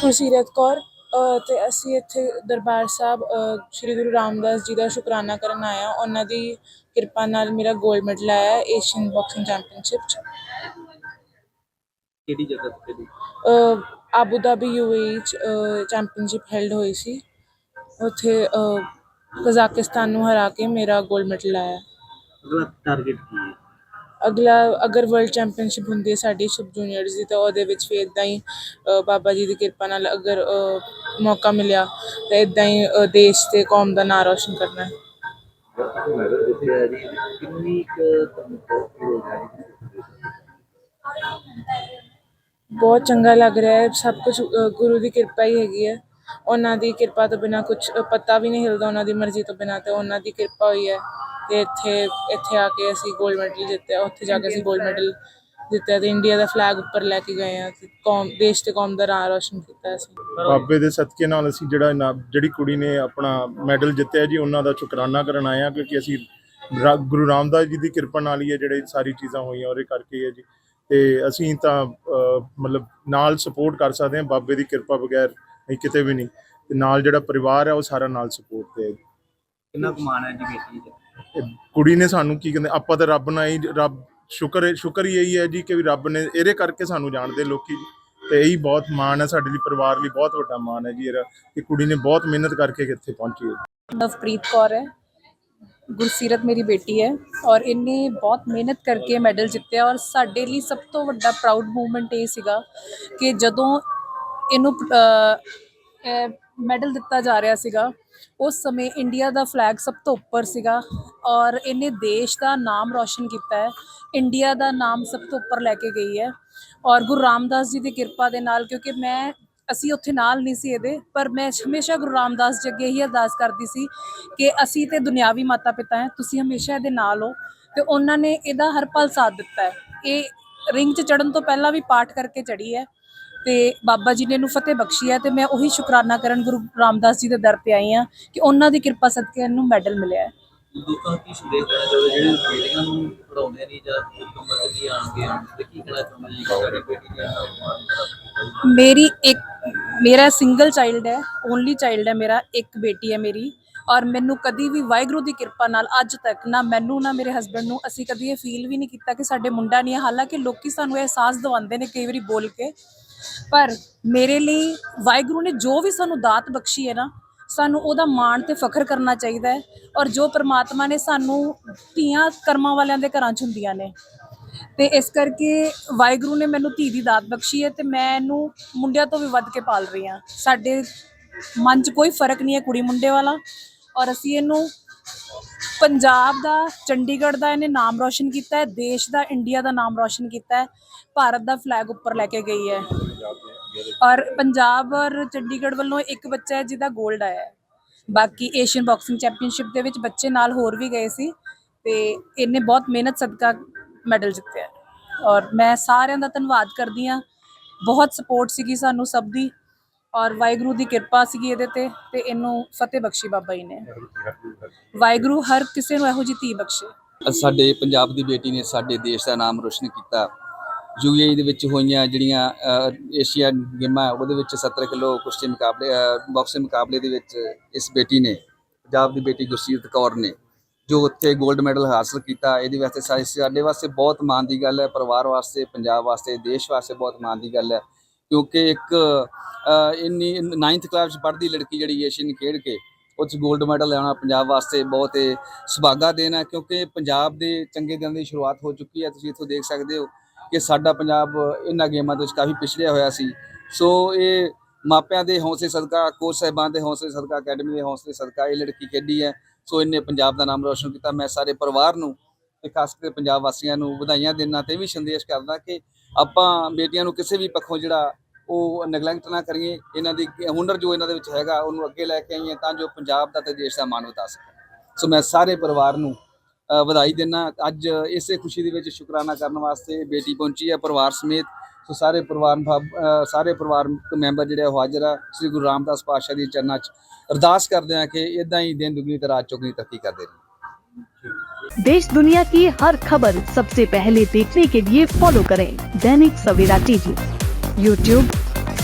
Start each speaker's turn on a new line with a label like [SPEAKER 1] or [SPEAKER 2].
[SPEAKER 1] ਗੁਰਸੀਰਤ ਕੌਰ ਤੇ ਅਸੀਂ ਇੱਥੇ ਦਰਬਾਰ ਸਾਹਿਬ ਸ੍ਰੀ ਗੁਰੂ ਰਾਮਦਾਸ ਜੀ ਦਾ ਸ਼ੁਕਰਾਨਾ ਕਰਨ ਹਾਂ। ਉਹਨਾਂ ਦੀ ਕਿਰਪਾ ਨਾਲ ਮੇਰਾ 골ਡ ਮੈਡਲ ਆਇਆ ਏਸ਼ੀਅਨ ਬਾਕਸਿੰਗ ਚੈਂਪੀਅਨਸ਼ਿਪ ਚ।
[SPEAKER 2] ਕਿਹੜੀ ਜਗ੍ਹਾ ਤੇ
[SPEAKER 1] ਅ, ਆਬੂ ਧਾਬੀ ਯੂਏਈ ਚ ਚੈਂਪੀਅਨਸ਼ਿਪ ਹੈਲਡ ਹੋਈ ਸੀ। ਉੱਥੇ ਕਜ਼ਾਕਿਸਤਾਨ ਨੂੰ ਹਰਾ ਕੇ ਮੇਰਾ 골ਡ ਮੈਡਲ ਆਇਆ
[SPEAKER 2] ਟਾਰਗੇਟ ਕੀ ਹੈ?
[SPEAKER 1] ਅਗਲਾ ਅਗਰ ਵਰਲਡ ਚੈਂਪੀਅਨਸ਼ਿਪ ਹੁੰਦੀ ਹੈ ਸਾਡੀ ਸਬ ਜੂਨੀਅਰਸ ਦੀ, ਤਾਂ ਉਹਦੇ ਵਿੱਚ ਵੀ ਇਦਾਂ ਹੀ ਬਾਬਾ ਜੀ ਦੀ ਕਿਰਪਾ ਨਾਲ ਅਗਰ ਮੌਕਾ ਮਿਲਿਆ, ਤਾਂ ਇਦਾਂ ਹੀ ਦੇਸ਼ ਤੇ ਕੌਮ ਦਾ ਨਾਂ ਰੌਸ਼ਨ ਕਰਨਾ ਹੈ।
[SPEAKER 2] ਮੈਡਲ ਜਿੱਤਿਆ ਜੀ ਕਿੰਨੀ ਕੁ ਤੁਹਾਨੂੰ ਬਹੁਤ ਰੋਜ਼ਾਨੀ
[SPEAKER 1] ਬਹੁਤ ਚੰਗਾ ਲੱਗ ਰਿਹਾ ਹੈ, ਸਭ ਕੁਝ ਗੁਰੂ ਦੀ ਕਿਰਪਾ ਹੀ ਹੈਗੀ ਹੈ। ਉਹਨਾਂ ਦੀ ਕਿਰਪਾ ਤੋਂ ਬਿਨਾ ਕੁਝ ਪਤਾ ਵੀ ਨਹੀਂ ਹਿਲਦਾ ਉਹਨਾਂ ਦੀ ਮਰਜ਼ੀ ਤੋਂ ਬਿਨਾ ਤੇ ਉਹਨਾਂ ਦੀ ਕਿਰਪਾ ਹੋਈ ਹੈ ਤੇ ਇੱਥੇ ਇੱਥੇ ਆ ਕੇ ਅਸੀਂ 골ਡ ਮੈਡਲ ਜਿੱਤਿਆ ਉੱਥੇ ਜਾ ਕੇ ਅਸੀਂ 골ਡ ਮੈਡਲ ਜਿੱਤਿਆ ਤੇ ਇੰਡੀਆ ਦਾ ਫਲੈਗ ਉੱਪਰ ਲੈ ਕੇ ਗਏ ਆ ਤੇ ਕੌਮ ਦੇਸ਼ ਤੇ ਕੌਮ ਦਾ ਨਾਂ ਰੌਸ਼ਨ ਕੀਤਾ ਅਸੀਂ।
[SPEAKER 3] ਬਾਬੇ ਦੇ ਸਦਕੇ ਨਾਲ ਅਸੀਂ ਜਿਹੜਾ ਇਨਾ- ਜਿਹੜੀ ਕੁੜੀ ਨੇ ਆਪਣਾ ਮੈਡਲ ਜਿੱਤਿਆ ਜੀ ਉਹਨਾਂ ਦਾ ਸ਼ੁਕਰਾਨਾ ਕਰਨ ਆਏ ਆ ਕਿਉਂਕਿ ਅਸੀਂ ਰਾ- ਗੁਰੂ ਰਾਮਦਾਸ ਜੀ ਦੀ ਕਿਰਪਾ ਨਾਲ ਹੀ ਇਹ ਜਿਹੜੇ ਸਾਰੀ ਚੀਜ਼ਾਂ ਹੋਈਆਂ ਉਹਦੇ ਕਰਕੇ ਹੀ ਹੈ ਜੀ। ਤੇ ਅਸੀਂ ਤਾਂ ਅਹ, ਮਤਲਬ ਨਾਲ ਸਪੋਰਟ ਕਰ ਸਕਦੇ ਹਾਂ ਬਾਬੇ ਦੀ ਕਿਰਪਾ ਬਗੈਰ ਅਸੀਂ ਕਿਤੇ ਵੀ ਨਹੀਂ। ਤੇ ਨਾਲ ਜਿਹੜਾ ਪਰਿਵਾਰ ਹੈ ਉਹ ਸਾਰਾ ਨਾਲ ਸਪੋਰਟ ਤੇ ਹੈ।
[SPEAKER 2] ਕਿੰਨਾ ਕੁ ਮਾਣ ਹੈ ਜੀ ਬੇਟੀ ਤੇ
[SPEAKER 3] ਤੇ ਕੁੜੀ ਨੇ ਸਾਨੂੰ ਕੀ ਕਹਿੰਦੇ ਆਪਾਂ ਤਾਂ ਰੱਬ ਨਾਲ ਹੀ ਰੱਬ ਸ਼ੁਕਰ ਹੈ- ਸ਼ੁਕਰ ਹੀ ਇਹੀ ਹੈ ਜੀ ਕਿ ਵੀ ਰੱਬ ਨੇ ਇਹਦੇ ਕਰਕੇ ਸਾਨੂੰ ਜਾਣਦੇ ਲੋਕੀ। ਤੇ ਇਹੀ ਬਹੁਤ ਮਾਣ ਹੈ ਸਾਡੇ ਲਈ ਪਰਿਵਾਰ ਲਈ ਬਹੁਤ ਵੱਡਾ ਮਾਣ ਹੈ ਜੀ ਇਹਦਾ ਕਿ ਕੁੜੀ ਨੇ ਬਹੁਤ ਮਿਹਨਤ ਕਰਕੇ ਕਿੱਥੇ ਪਹੁੰਚੀ ਹੈ।
[SPEAKER 4] ਨਵਪ੍ਰੀਤ ਕੌਰ ਹੈ। ਗੁਰਸੀਰਤ ਮੇਰੀ ਬੇਟੀ ਹੈ ਔਰ ਇਹਨੇ ਬਹੁਤ ਮਿਹਨਤ ਕਰਕੇ ਮੈਡਲ ਜਿੱਤਿਆ ਔਰ ਸਾਡੇ ਲਈ ਸਭ ਤੋਂ ਵੱਡਾ ਪ੍ਰਾਊਡ ਮੂਮੈਂਟ ਇਹ ਸੀਗਾ ਕਿ ਜਦੋਂ ਇਹਨੂੰ ਮੈਡਲ ਦਿੱਤਾ ਜਾ ਰਿਹਾ ਸੀਗਾ। ਉਸ ਸਮੇਂ ਇੰਡੀਆ ਦਾ ਫਲੈਗ ਸਭ ਤੋਂ ਉੱਪਰ ਸੀਗਾ ਔਰ ਇਹਨੇ ਦੇਸ਼ ਦਾ ਨਾਮ ਰੌਸ਼ਨ ਕੀਤਾ ਹੈ। ਇੰਡੀਆ ਦਾ ਨਾਮ ਸਭ ਤੋਂ ਉੱਪਰ ਲੈ ਕੇ ਗਈ ਹੈ ਔਰ ਗੁਰੂ ਰਾਮਦਾਸ ਜੀ ਦੀ ਕਿਰਪਾ ਦੇ ਨਾਲ, ਕਿਉਂਕਿ ਮੈਂ, ਅਸੀਂ ਉੱਥੇ ਨਾਲ ਨਹੀਂ ਸੀ ਇਹਦੇ, ਪਰ ਮੈਂ ਹਮੇਸ਼ਾ ਗੁਰੂ ਰਾਮਦਾਸ ਜੀ ਅੱਗੇ ਹੀ ਅਰਦਾਸ ਕਰਦੀ ਸੀ ਕਿ ਅਸੀਂ ਤੇ ਦੁਨਿਆਵੀ ਮਾਤਾ ਪਿਤਾ ਹੈ, ਤੁਸੀਂ ਹਮੇਸ਼ਾ ਇਹਦੇ ਨਾਲ ਹੋ ਤੇ ਉਹਨਾਂ ਨੇ ਇਹਦਾ ਹਰ ਪਲ ਸਾਥ ਦਿੱਤਾ ਹੈ। ਇਹ ਰਿੰਗ 'ਚ ਚੜਨ ਤੋਂ ਪਹਿਲਾਂ ਵੀ ਪਾਠ ਕਰਕੇ ਚੜੀ ਹੈ। ਤੇ ਬਾਬਾ ਜੀ ਨੇ ਇਹਨੂੰ ਫਤਿਹ ਬਖਸ਼ੀ ਹੈ ਤੇ ਮੈਂ ਉਹੀ ਸ਼ੁਕਰਾਨਾ ਕਰਨ ਗੁਰੂ ਰਾਮਦਾਸ ਜੀ ਦੇ ਦਰ ਤੇ ਆਈ ਹਾਂ ਕਿ ਉਹਨਾਂ ਦੀ ਕਿਰਪਾ ਸਦਕੇ ਇਹਨੂੰ ਮੈਡਲ ਮਿਲਿਆ ਹੈ।
[SPEAKER 2] ਲੋਕਾਂ ਨੂੰ ਕੀ ਸੰਦੇਸ਼ ਦੇਣਾ ਚਾਹੁੰਦੇ ਜਿਹੜੇ ਬੇਟੀਆਂ ਨੂੰ ਪੜਾਉਂਦੇ ਨਹੀਂ ਜਾਂ ਕੰਮ ਚ ਨਹੀਂ ਆਣਗੇ ਤੇ ਕੀ ਕਹਿਣਾ ਚਾਹੁੰਦੇ ਜੀ ਕਿ ਸਾਡੀ ਬੇਟੀ ਦਾ ਮਾਣ ਜਿਹੜਾ
[SPEAKER 4] ਮੇਰੀ ਇੱਕ ਮੇਰਾ ਸਿੰਗਲ ਚਾਈਲਡ ਹੈ ਓਨਲੀ ਚਾਈਲਡ ਹੈ ਮੇਰਾ ਇੱਕ ਬੇਟੀ ਹੈ ਮੇਰੀ। ਔਰ ਮੈਨੂੰ ਕਦੀ ਵੀ ਵਾਹਿਗੁਰੂ ਦੀ ਕਿਰਪਾ ਨਾਲ ਅੱਜ ਤੱਕ ਨਾ ਮੈਨੂੰ ਨਾ ਮੇਰੇ ਹਸਬੰਡ ਨੂੰ ਅਸੀਂ ਕਦੀ ਇਹ ਫੀਲ ਵੀ ਨਹੀਂ ਕੀਤਾ ਕਿ ਸਾਡੇ ਮੁੰਡਾ ਨਹੀਂ ਹੈ। ਹਾਲਾਂਕਿ ਲੋਕੀ ਸਾਨੂੰ ਇਹ ਅਹਿਸਾਸ ਦਿਵਾਉਂਦੇ ਨੇ ਕਈ ਵਾਰੀ ਬੋਲ ਕੇ। ਪਰ ਮੇਰੇ ਲਈ ਵਾਹਿਗੁਰੂ ਨੇ ਜੋ ਵੀ ਸਾਨੂੰ ਦਾਤ ਬਖਸ਼ੀ ਹੈ ਨਾ, ਸਾਨੂੰ ਉਹਦਾ ਮਾਣ ਤੇ ਫਖਰ ਕਰਨਾ ਚਾਹੀਦਾ ਹੈ ਔਰ ਜੋ ਪ੍ਰਮਾਤਮਾ ਨੇ ਸਾਨੂੰ ਧੀਆਂ ਕਰਮਾਂ ਵਾਲਿਆਂ ਦੇ ਘਰਾਂ 'ਚ ਹੁੰਦੀਆਂ ਨੇ। ਤੇ ਇਸ ਕਰਕੇ ਵਾਹਿਗੁਰੂ ਨੇ ਮੈਨੂੰ ਧੀ ਦੀ ਦਾਤ ਬਖਸ਼ੀ ਹੈ ਤੇ ਮੈਂ ਇਹਨੂੰ ਮੁੰਡਿਆਂ ਤੋਂ ਵੀ ਵੱਧ ਕੇ ਪਾਲ ਰਹੀ ਹਾਂ। ਸਾਡੇ ਮਨ 'ਚ ਕੋਈ ਫ਼ਰਕ ਨਹੀਂ ਹੈ ਕੁੜੀ ਮੁੰਡੇ ਵਾਲਾ ਔਰ ਅਸੀਂ ਇਹਨੂੰ ਪੰਜਾਬ ਦਾ, ਚੰਡੀਗੜ੍ਹ ਦਾ ਇਹਨੇ ਨਾਮ ਰੌਸ਼ਨ ਕੀਤਾ ਹੈ, ਦੇਸ਼ ਦਾ, ਇੰਡੀਆ ਦਾ ਨਾਮ ਰੌਸ਼ਨ ਕੀਤਾ ਹੈ, ਭਾਰਤ ਦਾ ਫਲੈਗ ਉੱਪਰ ਲੈ ਕੇ ਗਈ ਹੈ। ਔਰ ਪੰਜਾਬ ਔਰ ਚੰਡੀਗੜ੍ਹ ਵੱਲੋਂ ਇੱਕ ਬੱਚਾ ਹੈ ਜਿਹਦਾ 골ਡ ਆਇਆ ਹੈ। ਬਾਕੀ ਏਸ਼ੀਅਨ ਬਾਕਸਿੰਗ ਚੈਂਪੀਅਨਸ਼ਿਪ ਦੇ ਵਿੱਚ ਬੱਚੇ ਨਾਲ ਹੋਰ ਵੀ ਗਏ ਸੀ ਤੇ ਇਹਨੇ ਬਹੁਤ ਮਿਹਨਤ, ਸਦਕਾ ਮੈਡਲ ਜਿੱਤਿਆ ਔਰ ਮੈਂ ਸਾਰਿਆਂ ਦਾ ਧੰਨਵਾਦ ਕਰਦੀ ਹਾਂ। ਬਹੁਤ ਸਪੋਰਟ ਸੀਗੀ ਸਾਨੂੰ ਸਭ ਦੀ। ਔਰ ਵਾਹਿਗੁਰੂ ਦੀ ਕਿਰਪਾ ਸੀਗੀ ਇਹਦੇ ਤੇ ਤੇ ਇਹਨੂੰ ਫਤਿਹ ਬਖਸ਼ੀ ਬਾਬਾ ਜੀ ਨੇ। ਵਾਹਿਗੁਰੂ ਹਰ ਕਿਸੇ ਨੂੰ ਇਹੋ ਜਿਹੀ ਧੀ ਬਖਸ਼ੇ।
[SPEAKER 5] ਸਾਡੇ ਪੰਜਾਬ ਦੀ ਬੇਟੀ ਨੇ ਸਾਡੇ ਦੇਸ਼ ਦਾ ਨਾਮ ਰੋਸ਼ਨ ਕੀਤਾ। ਯੂਏਈ ਦੇ ਵਿੱਚ ਹੋਈਆਂ ਜਿਹੜੀਆਂ ਏਸ਼ੀਆ ਗੇਮਾਂ, ਉਹਦੇ ਵਿੱਚ 70 ਕਿਲੋ ਕੁਸ਼ਤੀ ਮੁਕਾਬਲੇ ਬਾਕਸਿੰਗ ਮੁਕਾਬਲੇ ਦੇ ਵਿੱਚ ਇਸ ਬੇਟੀ ਨੇ, ਪੰਜਾਬ ਦੀ ਬੇਟੀ ਗੁਰਸੀਰਤ ਕੌਰ ਨੇ, ਜੋ ਉੱਥੇ 골ਡ ਮੈਡਲ ਹਾਸਲ ਕੀਤਾ। ਇਹਦੇ ਵਾਸਤੇ ਸਾਡੇ ਵਾਸਤੇ ਬਹੁਤ ਮਾਣ ਦੀ ਗੱਲ ਹੈ, ਪਰਿਵਾਰ ਵਾਸਤੇ, ਪੰਜਾਬ ਵਾਸਤੇ, ਦੇਸ਼ ਵਾਸਤੇ ਬਹੁਤ ਮਾਣ ਦੀ ਗੱਲ ਹੈ। ਕਿਉਂਕਿ ਇੱਕ ਇੰਨੀ 9th ਕਲਾਸ ਚ ਪੜ੍ਹਦੀ ਲੜਕੀ ਜਿਹੜੀ ਏਸ਼ੀਅਨ ਖੇਡ ਕੇ, ਉਹ 'ਚ 골ਡ ਮੈਡਲ ਲਿਆਉਣਾ ਪੰਜਾਬ ਵਾਸਤੇ ਬਹੁਤ ਹੀ ਸੁਭਾਗਾ ਦੇਣ ਹੈ, ਕਿਉਂਕਿ ਪੰਜਾਬ ਦੇ ਚੰਗੇ ਦਿਨ ਦੀ ਸ਼ੁਰੂਆਤ ਹੋ ਚੁੱਕੀ ਹੈ। ਤੁਸੀਂ ਇੱਥੋਂ ਦੇਖ ਸਕਦੇ ਹੋ ਕਿ ਸਾਡਾ ਪੰਜਾਬ ਇਹਨਾਂ ਗੇਮਾਂ ਦੇ ਵਿੱਚ ਕਾਫੀ ਪਿਛੜਿਆ ਹੋਇਆ ਸੀ। ਸੋ ਇਹ ਮਾਪਿਆਂ ਦੇ ਹੌਸਲੇ ਸਦਕਾ ਕੋਚ ਸਾਹਿਬਾਨ ਦੇ ਹੌਸਲੇ ਸਦਕਾ ਅਕੈਡਮੀ ਦੇ ਹੌਸਲੇ ਸਦਕਾ ਇਹ ਲੜਕੀ ਖੇਡੀ ਹੈ। ਸੋ ਇਹਨੇ ਪੰਜਾਬ ਦਾ ਨਾਮ ਰੋਸ਼ਨ ਕੀਤਾ। ਮੈਂ ਸਾਰੇ ਪਰਿਵਾਰ ਨੂੰ ਤੇ ਖਾਸ ਕਰਕੇ ਪੰਜਾਬ ਵਾਸੀਆਂ ਨੂੰ ਵਧਾਈਆਂ ਦੇਣਾ ਤੇ ਇਹ ਵੀ ਸੰਦੇਸ਼ ਕਰਦਾ ਕਿ ਆਪਾਂ ਬੇਟੀਆਂ ਨੂੰ ਕਿਸੇ ਵੀ ਪੱਖੋਂ ਜਿਹੜਾ ਉਹ ਨੈਗਲੈਕਟ ਨਾ ਕਰੀਏ ਇਹਨਾਂ ਦੀ ਹੁਨਰ ਜੋ ਇਹਨਾਂ ਦੇ ਵਿੱਚ ਹੈਗਾ ਉਹਨੂੰ ਅੱਗੇ ਲੈ ਕੇ ਆਈਏ ਤਾਂ ਜੋ ਪੰਜਾਬ ਦਾ ਤੇ ਦੇਸ਼ ਦਾ ਮਾਣ ਵਧਾ ਸਕਣ ਸੋ ਮੈਂ ਸਾਰੇ ਪਰਿਵਾਰ ਨੂੰ ਅ, ਵਧਾਈ ਦੇਣਾ ਅੱਜ ਇਸੇ ਖੁਸ਼ੀ ਦੇ ਵਿੱਚ ਸ਼ੁਕਰਾਨਾ ਕਰਨ ਵਾਸਤੇ ਬੇਟੀ ਪਹੁੰਚੀ ਹੈ ਪਰਿਵਾਰ ਸਮੇਤ ਸੋ ਸਾਰੇ ਪਰਿਵਾਰ ਭਾਵ- ਅ, ਸਾਰੇ ਪਰਿਵਾਰ ਮੈਂਬਰ ਜਿਹੜੇ ਆ ਉਹ ਹਾਜ਼ਰ ਆ ਸ੍ਰੀ ਗੁਰੂ ਰਾਮਦਾਸ ਪਾਤਸ਼ਾਹ ਦੀ ਚਰਨਾਂ 'ਚ ਅਰਦਾਸ ਕਰਦੇ ਆ ਕਿ ਇਦਾਂ ਹੀ ਦਿਨ ਦੁਗਣੀ ਤੇ ਰਾਤ ਚੌਗਣੀ ਤਰੱਕੀ ਕਰਦੇ ਰਹੋ
[SPEAKER 6] देश दुनिया की हर खबर सबसे पहले देखने के लिए फॉलो करें दैनिक सवेरा टीवी यूट्यूब